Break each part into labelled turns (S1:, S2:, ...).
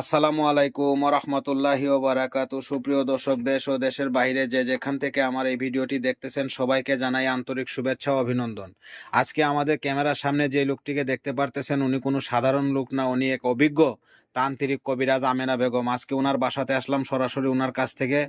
S1: আসসালামু আলাইকুম রহমতুল্লাহি বারাকাতু সুপ্রিয় দর্শক, দেশ ও দেশের বাইরে যে যেখান থেকে আমার এই ভিডিওটি দেখতেছেন, সবাইকে জানাই আন্তরিক শুভেচ্ছা ও অভিনন্দন। আজকে আমাদের ক্যামেরার সামনে যে লোকটিকে দেখতে পারতেছেন, উনি কোনো সাধারণ লোক না, উনি এক অভিজ্ঞ তান্ত্রিক কবিরাজ আমেনা বেগম। আজকে ওনার বাসাতে আসলাম, সরাসরি ওনার কাছ থেকে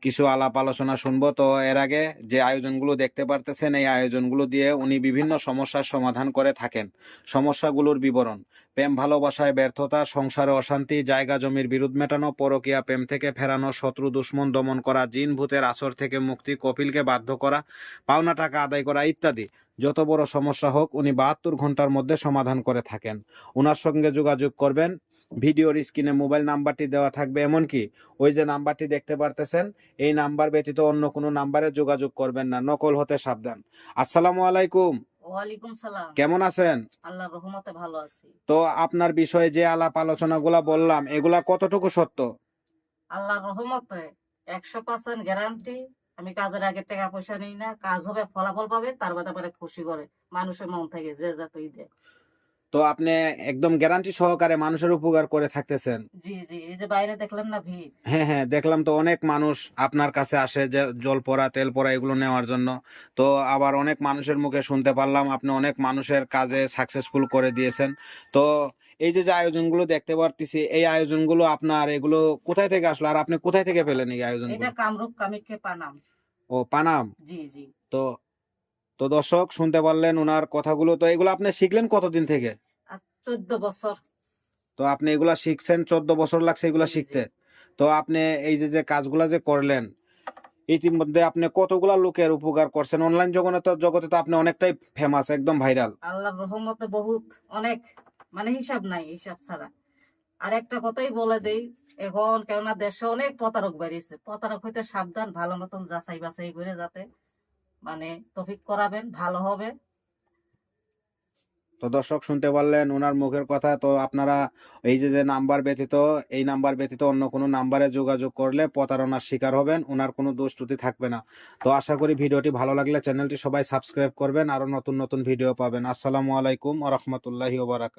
S1: কিছু আলাপ আলোচনা শুনব। তো এর আগে যে আয়োজনগুলো দেখতে পারতেছেন, এই আয়োজনগুলো দিয়ে উনি বিভিন্ন সমস্যার সমাধান করে থাকেন। সমস্যাগুলোর বিবরণ। প্রেম, ভালোবাসায় ব্যর্থতা, সংসারে অশান্তি, জায়গা জমির বিরোধ মেটানো, পরকীয়া প্রেম থেকে ফেরানো, শত্রু, দুশ্মন, দমন করা, জিন ভূতের আসর থেকে মুক্তি, কপিলকে বাধ্য করা, পাওনা টাকা আদায় করা ইত্যাদি। যত বড় সমস্যা হোক, উনি বাহাত্তর ঘণ্টার মধ্যে সমাধান করে থাকেন। ওনার সঙ্গে যোগাযোগ করবেন ভিডিওর স্ক্রিনে মোবাইল নাম্বারটি দেওয়া থাকবে এমনকি ওই যে নাম্বারটি দেখতে পারতেছেন এই নাম্বার ব্যতীত অন্য কোনো নাম্বারে যোগাযোগ করবেন না। নকল হতে সাবধান। আসসালামু আলাইকুম। কেমন আছেন?
S2: আল্লাহর রহমতে ভালো আছি।
S1: তো আপনার বিষয়ে যে আলাপ আলোচনাগুলা বললাম এগুলা কতটুকু সত্য?
S2: আল্লাহর রহমতে একশো পার্সেন্ট গ্যারান্টি। আমি কাজের আগে টাকা পয়সা নিই না। কাজ হবে ফলাফল পাবে তার বাদে খুশি করে। মানুষের মন থেকে যে যতই দেয়
S1: তো আপনি একদম গ্যারান্টি সহকারে মানুষের উপকার করে থাকতেছেন।
S2: জি জি এই যে বাইরে দেখলেন না ভিড়।
S1: হ্যাঁ হ্যাঁ দেখলাম তো অনেক মানুষ আপনার কাছে আসে যে জল পড়া তেল পড়া এগুলো নেওয়ার জন্য। তো আবার অনেক মানুষের মুখে শুনতে পারলাম আপনি অনেক মানুষের কাজে সাকসেসফুল করে দিয়েছেন। তো এই যে যে আয়োজনগুলো দেখতে পারতেছি এই আয়োজনগুলো আপনার এগুলো কোথায় থেকে আসলো? আর আপনি কোথায় থেকে পেলেন এই আয়োজনগুলো?
S2: এটা কামরূপ পানাম।
S1: ও পানাম?
S2: জি জি।
S1: তো তো দর্শক শুনতে পারলেন ওনার কথাগুলো। তো এগুলো আপনি শিখলেন কতদিন থেকে?
S2: চোদ্দ বছর।
S1: তো আপনি এগুলা শিখছেন চোদ্দ বছর লাগছে এগুলা। শিখতে। তো আপনি এই যে যে কাজগুলা যে করলেন ইতিমধ্যে আপনি কতগুলা লোকের উপকার করছেন? অনলাইন জগতে তো জগতে তো আপনি অনেকটাই ফেমাস একদম ভাইরাল
S2: আল্লাহর রহমতে বহুত অনেক। মানে হিসাব নাই হিসাব ছাড়া। আর একটা কথাই বলে দেই এখন কেননা দেশে অনেক প্রতারক বেরিয়েছে। প্রতারক হইতে সাবধান ভালো মতন যাচাই বাছাই করে যাতে মানে তফিক করাবেন, ভালো হবে।
S1: তো দর্শক, শুনতে পারলেন ওনার মুখের কথা। তো আপনারা এই যে যে নাম্বার ব্যতীত, এই নাম্বার ব্যতীত অন্য কোনো নাম্বারে যোগাযোগ করলে প্রতারণার শিকার হবেন, ওনার কোনো দোষ ত্রুটি থাকবে না। তো আশা করি ভিডিওটি ভালো লাগলে চ্যানেলটি সবাই সাবস্ক্রাইব করবেন আরও নতুন নতুন ভিডিও পাবেন। আসসালামু আলাইকুম রহমতুল্লাহি ওবারাকাত